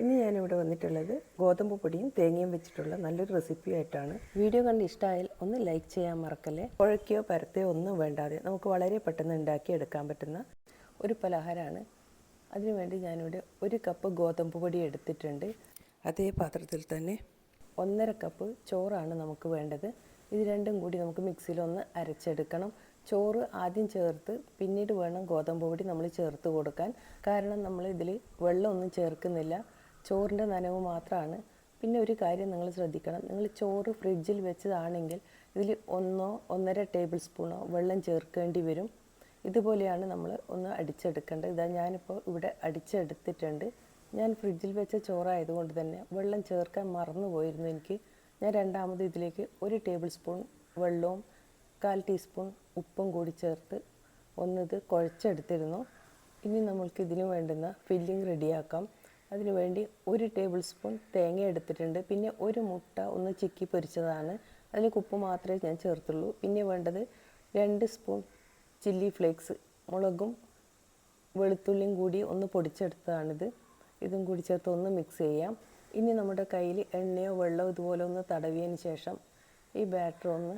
ഇനി ഞാനിവിടെ വന്നിട്ടുള്ളത് ഗോതമ്പ് പൊടിയും തേങ്ങയും വെച്ചിട്ടുള്ള നല്ലൊരു റെസിപ്പി ആയിട്ടാണ്. വീഡിയോ കണ്ട് ഇഷ്ടമായാൽ ഒന്ന് ലൈക്ക് ചെയ്യാൻ മറക്കല്ലേ? കുഴക്കയോ പരത്തയോ ഒന്നും വേണ്ടാതെ നമുക്ക് വളരെ പെട്ടെന്ന് ഉണ്ടാക്കി എടുക്കാൻ പറ്റുന്ന ഒരു പലഹാരമാണ്. അതിനുവേണ്ടി ഞാനിവിടെ ഒരു കപ്പ് ഗോതമ്പ് പൊടി എടുത്തിട്ടുണ്ട്. അതേ പാത്രത്തിൽ തന്നെ ഒന്നര കപ്പ് ചോറാണ് നമുക്ക് വേണ്ടത്. ഇത് രണ്ടും കൂടി നമുക്ക് മിക്സിയിലൊന്ന് അരച്ചെടുക്കണം. ചോറ് ആദ്യം ചേർത്ത് പിന്നീട് വേണം ഗോതമ്പ് പൊടി നമ്മൾ ചേർത്ത് കൊടുക്കാൻ. കാരണം നമ്മൾ ഇതിൽ വെള്ളമൊന്നും ചേർക്കുന്നില്ല. ചോറിന്റെ നനവ് മാത്രമാണ്. പിന്നെ ഒരു കാര്യം നിങ്ങൾ ശ്രദ്ധിക്കണം. നിങ്ങൾ ചോറ് ഫ്രിഡ്ജിൽ വെച്ചതാണെങ്കിൽ ഇതിൽ ഒന്നോ ഒന്നര ടേബിൾ സ്പൂണോ വെള്ളം ചേർക്കേണ്ടി വരും. ഇതുപോലെയാണ് നമ്മൾ ഒന്ന് അടിച്ചെടുക്കേണ്ടത്. ഇതാ ഞാനിപ്പോൾ ഇവിടെ അടിച്ചെടുത്തിട്ടുണ്ട്. ഞാൻ ഫ്രിഡ്ജിൽ വെച്ച ചോറായതുകൊണ്ട് തന്നെ വെള്ളം ചേർക്കാൻ മറന്നു പോയിരുന്നു എനിക്ക്. ഞാൻ രണ്ടാമത് ഇതിലേക്ക് ഒരു ടേബിൾ സ്പൂൺ വെള്ളവും കാൽ ടീസ്പൂൺ ഉപ്പും കൂടി ചേർത്ത് ഒന്നിത് കുഴച്ചെടുത്തിരുന്നു. ഇനി നമ്മൾക്ക് ഇതിന് വേണ്ടുന്ന ഫില്ലിംഗ് റെഡിയാക്കാം. അതിനു വേണ്ടി ഒരു ടേബിൾ സ്പൂൺ തേങ്ങ എടുത്തിട്ടുണ്ട്. പിന്നെ ഒരു മുട്ട ഒന്ന് ചിക്കി പൊരിച്ചതാണ്. അതിലേക്ക് ഉപ്പ് മാത്രമേ ഞാൻ ചേർത്തുള്ളൂ. പിന്നെ വേണ്ടത് രണ്ട് സ്പൂൺ ചില്ലി ഫ്ലേക്സ് മുളകും വെളുത്തുള്ളിയും കൂടി ഒന്ന് പൊടിച്ചെടുത്തതാണിത്. ഇതും കൂടി ചേർത്ത് ഒന്ന് മിക്സ് ചെയ്യാം. ഇനി നമ്മുടെ കയ്യിൽ എണ്ണയോ വെള്ളമോ ഇതുപോലെ ഒന്ന് തടവിയതിന് ശേഷം ഈ ബാറ്റർ ഒന്ന്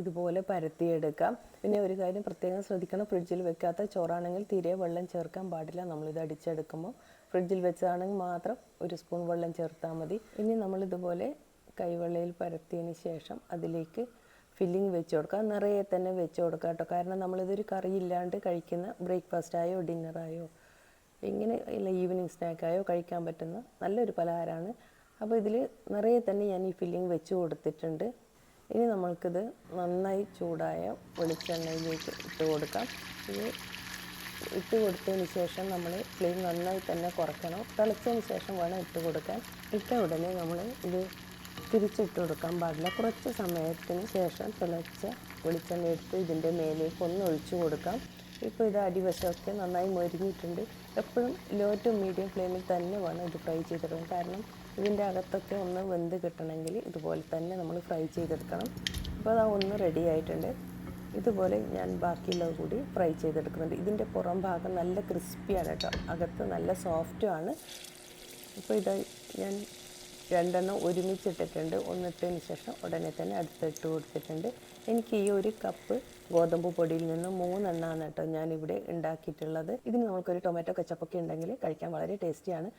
ഇതുപോലെ പരത്തിയെടുക്കാം. പിന്നെ ഒരു കാര്യം പ്രത്യേകം ശ്രദ്ധിക്കണം. ഫ്രിഡ്ജിൽ വെക്കാത്ത ചോറാണെങ്കിൽ തീരെ വെള്ളം ചേർക്കാൻ പാടില്ല. നമ്മളിത് അടിച്ചെടുക്കുമ്പോൾ ഫ്രിഡ്ജിൽ വെച്ചതാണെങ്കിൽ മാത്രം ഒരു സ്പൂൺ വെള്ളം ചേർത്താൽ മതി. ഇനി നമ്മളിതുപോലെ കൈവെള്ളയിൽ പരത്തിയതിന് ശേഷം അതിലേക്ക് ഫില്ലിംഗ് വെച്ച് കൊടുക്കുക നിറയെ തന്നെ വെച്ച് കൊടുക്കുക കേട്ടോ. കാരണം നമ്മളിതൊരു കറി ഇല്ലാണ്ട് കഴിക്കുന്ന ബ്രേക്ക്ഫാസ്റ്റായോ ഡിന്നറായോ ഇങ്ങനെ ഇല്ല ഈവനിങ് സ്നാക്കായോ കഴിക്കാൻ പറ്റുന്ന നല്ലൊരു പലഹാരമാണ്. അപ്പോൾ ഇതിൽ നിറയെ തന്നെ ഞാൻ ഈ ഫില്ലിംഗ് വെച്ച് കൊടുത്തിട്ടുണ്ട്. ഇനി നമ്മൾക്കിത് നന്നായി ചൂടായ വെളിച്ചെണ്ണയിലേക്ക് ഇട്ട് കൊടുക്കാം. ഇത് ഇട്ട് കൊടുത്തതിന് ശേഷം നമ്മൾ ഫ്ലെയിം നന്നായി തന്നെ കുറയ്ക്കണം തിളച്ചതിന് ശേഷം വേണം ഇട്ട് കൊടുക്കാൻ. ഇട്ട ഉടനെ നമ്മൾ ഇത് തിരിച്ചിട്ട് കൊടുക്കാൻ പാടില്ല. കുറച്ച് സമയത്തിന് ശേഷം തിളച്ച വെളിച്ചെണ്ണ എടുത്ത് ഇതിന്റെ മേലേക്ക് ഒന്ന് ഒഴിച്ചു കൊടുക്കാം. ഇപ്പോൾ ഇത് അടിവശമൊക്കെ നന്നായി മൊരിഞ്ഞിട്ടുണ്ട്. എപ്പോഴും ലോ ടു മീഡിയം ഫ്ലെയിമിൽ തന്നെ വേണം ഇത് ഫ്രൈ ചെയ്തെടുക്കാൻ. കാരണം ഇതിന്റെ അകത്തൊക്കെ ഒന്ന് വെന്ത് കിട്ടണമെങ്കിൽ ഇതുപോലെ തന്നെ നമ്മൾ ഫ്രൈ ചെയ്തെടുക്കണം. അപ്പോൾ അത് ഒന്ന് റെഡി ആയിട്ടുണ്ട്. ഇതുപോലെ ഞാൻ ബാക്കിയുള്ളത് കൂടി ഫ്രൈ ചെയ്തെടുക്കുന്നുണ്ട്. ഇതിന്റെ പുറം ഭാഗം നല്ല ക്രിസ്പിയാണ് കേട്ടോ. അകത്ത് നല്ല സോഫ്റ്റുമാണ് ഇപ്പോൾ ഇത് ഞാൻ രണ്ടെണ്ണം ഒരുമിച്ചിട്ടിട്ടുണ്ട്. ഒന്നിട്ടതിന് ശേഷം ഉടനെ തന്നെ അടുത്തിട്ട് കൊടുത്തിട്ടുണ്ട്. എനിക്ക് ഈ ഒരു കപ്പ് ഗോതമ്പ് പൊടിയിൽ നിന്ന് മൂന്നെണ്ണമാണ് കേട്ടോ ഞാനിവിടെ ഉണ്ടാക്കിയിട്ടുള്ളത്. ഇതിന് നമുക്കൊരു ടൊമാറ്റോ കച്ചപ്പൊക്കെ ഉണ്ടെങ്കിൽ കഴിക്കാൻ വളരെ ടേസ്റ്റിയാണ്.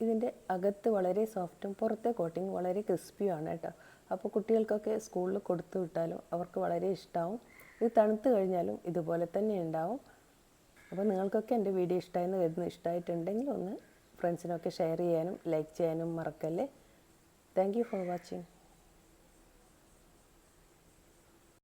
ഇതിന്റെ അകത്ത് വളരെ സോഫ്റ്റും പുറത്തെ കോട്ടിങ് വളരെ ക്രിസ്പിയുമാണ് കേട്ടോ. അപ്പോൾ കുട്ടികൾക്കൊക്കെ സ്കൂളിൽ കൊടുത്തു വിട്ടാലും അവർക്ക് വളരെ ഇഷ്ടമാവും ഇത് തണുത്ത് കഴിഞ്ഞാലും ഇതുപോലെ തന്നെ ഉണ്ടാവും. അപ്പോൾ നിങ്ങൾക്കൊക്കെ എന്റെ വീഡിയോ ഇഷ്ടമായെന്ന് കരുതുന്നു. ഇഷ്ടമായിട്ടുണ്ടെങ്കിൽ ഒന്ന് ഫ്രണ്ട്സിനൊക്കെ ഷെയർ ചെയ്യാനും ലൈക്ക് ചെയ്യാനും മറക്കല്ലേ. Thank for watching